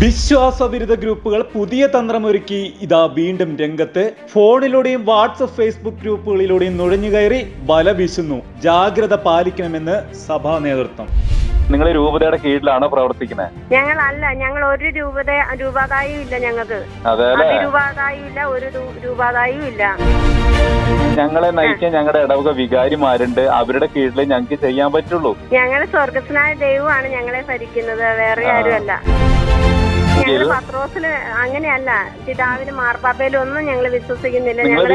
വിശ്വാസവിരുദ്ധ ഗ്രൂപ്പുകൾ പുതിയ തന്ത്രമൊരുക്കി ഇതാ വീണ്ടും രംഗത്ത്. ഫോണിലൂടെയും വാട്സപ്പ് ഫേസ്ബുക്ക് ഗ്രൂപ്പുകളിലൂടെയും നുഴഞ്ഞുകയറി വല വീശുന്നു. ജാഗ്രത പാലിക്കണമെന്ന് സഭാ നേതൃത്വം. നിങ്ങൾ രൂപതയുടെ കീഴിലാണ് പ്രവർത്തിക്കുന്നത്? ഞങ്ങളല്ല ഞങ്ങൾ ഒരു രൂപത രൂപാതായും ഇല്ല ഞങ്ങൾക്ക്. അതെ അല്ലേ? അതിരൂപാതായും ഇല്ല ഒരു രൂപാദായും രൂപാതായും ഇല്ല. ഞങ്ങളെ നയിക്കാൻ ഞങ്ങളുടെ ഇടവക വികാരിമാരുണ്ട്. അവരുടെ കീഴിൽ ഞങ്ങൾക്ക് ചെയ്യാൻ പറ്റുള്ളൂ. ഞങ്ങളെ സ്വർഗസ്നായ ദൈവമാണ് ഞങ്ങളെ ഭരിക്കുന്നത്. വേറെ ആരും ആരുമല്ല. ഞങ്ങൾ പത്രോസിന് അങ്ങനെയല്ല പിതാവിന് മാർപ്പാപ്പയിലും ഒന്നും ഞങ്ങൾ വിശ്വസിക്കുന്നില്ല. ഞങ്ങൾ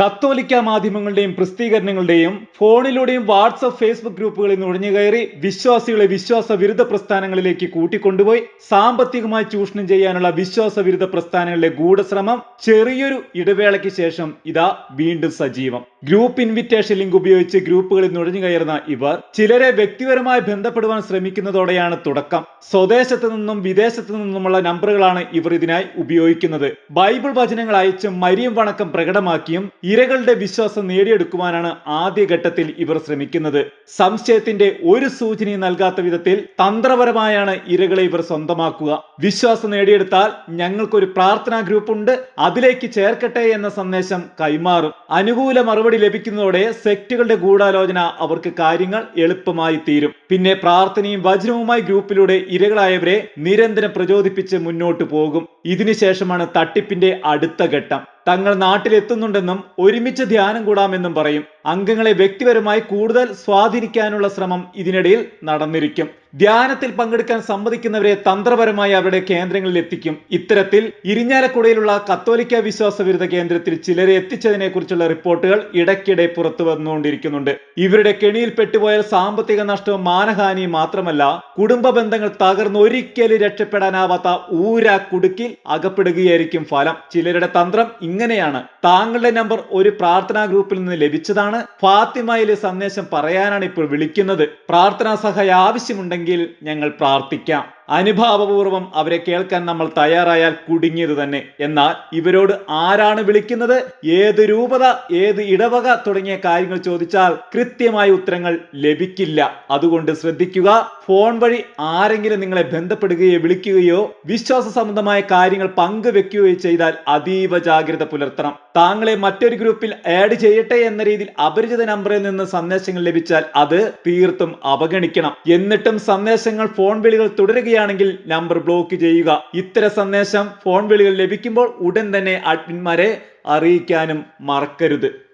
കത്തോലിക്ക മാധ്യമങ്ങളുടെയും പ്രസിദ്ധീകരണങ്ങളുടെയും ഫോണിലൂടെയും വാട്സപ്പ് ഫേസ്ബുക്ക് ഗ്രൂപ്പുകളിൽ നുഴഞ്ഞുകയറി വിശ്വാസികളെ വിശ്വാസ വിരുദ്ധ പ്രസ്ഥാനങ്ങളിലേക്ക് കൂട്ടിക്കൊണ്ടുപോയി സാമ്പത്തികമായി ചൂഷണം ചെയ്യാനുള്ള വിശ്വാസ വിരുദ്ധ പ്രസ്ഥാനങ്ങളുടെ ഗൂഢശ്രമം ചെറിയൊരു ഇടവേളയ്ക്ക് ശേഷം ഇതാ വീണ്ടും സജീവം. ഗ്രൂപ്പ് ഇൻവിറ്റേഷൻ ലിങ്ക് ഉപയോഗിച്ച് ഗ്രൂപ്പുകളിൽ നുഴഞ്ഞുകയറുന്ന ഇവർ ചിലരെ വ്യക്തിപരമായി ബന്ധപ്പെടുവാൻ ശ്രമിക്കുന്നതോടെയാണ് തുടക്കം. സ്വദേശത്ത് നിന്നും വിദേശത്ത് നിന്നുമുള്ള നമ്പറുകളാണ് ഇവർ ഇതിനായി ഉപയോഗിക്കുന്നത്. ബൈബിൾ വചനങ്ങൾ അയച്ചും മരിയം വണക്കം പ്രകടമാക്കിയും ഇരകളുടെ വിശ്വാസം നേടിയെടുക്കുവാനാണ് ആദ്യഘട്ടത്തിൽ ഇവർ ശ്രമിക്കുന്നത്. സംശയത്തിന്റെ ഒരു സൂചനയും നൽകാത്ത വിധത്തിൽ തന്ത്രപരമായാണ് ഇരകളെ ഇവർ സ്വന്തമാക്കുക. വിശ്വാസം നേടിയെടുത്താൽ ഞങ്ങൾക്കൊരു പ്രാർത്ഥനാ ഗ്രൂപ്പ് ഉണ്ട് അതിലേക്ക് ചേർക്കട്ടെ എന്ന സന്ദേശം കൈമാറും. അനുകൂല മറുപടി ലഭിക്കുന്നതോടെ സെക്റ്റുകളുടെ ഗൂഢാലോചന അവർക്ക് കാര്യങ്ങൾ എളുപ്പമായി തീരും. പിന്നെ പ്രാർത്ഥനയും വചനവുമായി ഗ്രൂപ്പിലൂടെ ഇരകളായവരെ നിരന്തരം പ്രചോദിപ്പിച്ച് മുന്നോട്ട് പോകും. ഇതിനുശേഷമാണ് തട്ടിപ്പിന്റെ അടുത്ത ഘട്ടം. തങ്ങൾ നാട്ടിലെത്തുന്നുണ്ടെന്നും ഒരുമിച്ച് ധ്യാനം കൂടാമെന്നും പറയും. അംഗങ്ങളെ വ്യക്തിപരമായി കൂടുതൽ സ്വാധീനിക്കാനുള്ള ശ്രമം ഇതിനിടയിൽ നടന്നിരിക്കും. ധ്യാനത്തിൽ പങ്കെടുക്കാൻ സമ്മതിക്കുന്നവരെ തന്ത്രപരമായി അവരുടെ കേന്ദ്രങ്ങളിൽ എത്തിക്കും ഇത്തരത്തിൽ ഇരിഞ്ഞാലക്കുടയിലുള്ള കത്തോലിക്ക വിശ്വാസ വിരുദ്ധ കേന്ദ്രത്തിൽ ചിലരെ എത്തിച്ചതിനെ കുറിച്ചുള്ള റിപ്പോർട്ടുകൾ ഇടയ്ക്കിടെ പുറത്തു വന്നുകൊണ്ടിരിക്കുന്നുണ്ട്. ഇവരുടെ കെണിയിൽ പെട്ടുപോയാൽ സാമ്പത്തിക നഷ്ടവും മാനഹാനിയും മാത്രമല്ല കുടുംബ ബന്ധങ്ങൾ തകർന്ന് ഒരിക്കലും രക്ഷപ്പെടാനാവാത്ത ഊര കുടുക്കിൽ അകപ്പെടുകയായിരിക്കും ഫലം. ചിലരുടെ തന്ത്രം ഇങ്ങനെയാണ്. താങ്കളുടെ നമ്പർ ഒരു പ്രാർത്ഥനാ ഗ്രൂപ്പിൽ നിന്ന് ലഭിച്ചതാണ്. ഫാത്തിമയിലെ സന്ദേശം പറയാനാണ് ഇപ്പോൾ വിളിക്കുന്നത്. പ്രാർത്ഥനാ സഹായ ആവശ്യമുണ്ടെങ്കിൽ ഞങ്ങൾ പ്രാർത്ഥിക്കാം. അനുഭാവപൂർവം അവരെ കേൾക്കാൻ നമ്മൾ തയ്യാറായാൽ കുടുങ്ങിയത് തന്നെ. എന്നാൽ ഇവരോട് ആരാണ് വിളിക്കുന്നത്? ഏത് രൂപത ഏത് ഇടവക തുടങ്ങിയ കാര്യങ്ങൾ ചോദിച്ചാൽ കൃത്യമായ ഉത്തരങ്ങൾ ലഭിക്കില്ല. അതുകൊണ്ട് ശ്രദ്ധിക്കുക ഫോൺ വഴി ആരെങ്കിലും നിങ്ങളെ ബന്ധപ്പെടുകയോ വിളിക്കുകയോ വിശ്വാസ സംബന്ധമായ കാര്യങ്ങൾ പങ്കുവെക്കുകയോ ചെയ്താൽ അതീവ ജാഗ്രത പുലർത്തണം. താങ്കളെ മറ്റൊരു ഗ്രൂപ്പിൽ ആഡ് ചെയ്യട്ടെ എന്ന രീതിയിൽ അപരിചിത നമ്പറിൽ നിന്ന് സന്ദേശങ്ങൾ ലഭിച്ചാൽ അത് തീർത്തും അവഗണിക്കണം. എന്നിട്ടും സന്ദേശങ്ങൾ ഫോൺ വിളികൾ തുടരുകയാണെങ്കിൽ നമ്പർ ബ്ലോക്ക് ചെയ്യുക. ഇത്തര സന്ദേശം ഫോൺ വിളികൾ ലഭിക്കുമ്പോൾ ഉടൻ തന്നെ അഡ്മിന്മാരെ അറിയിക്കാനും മറക്കരുത്.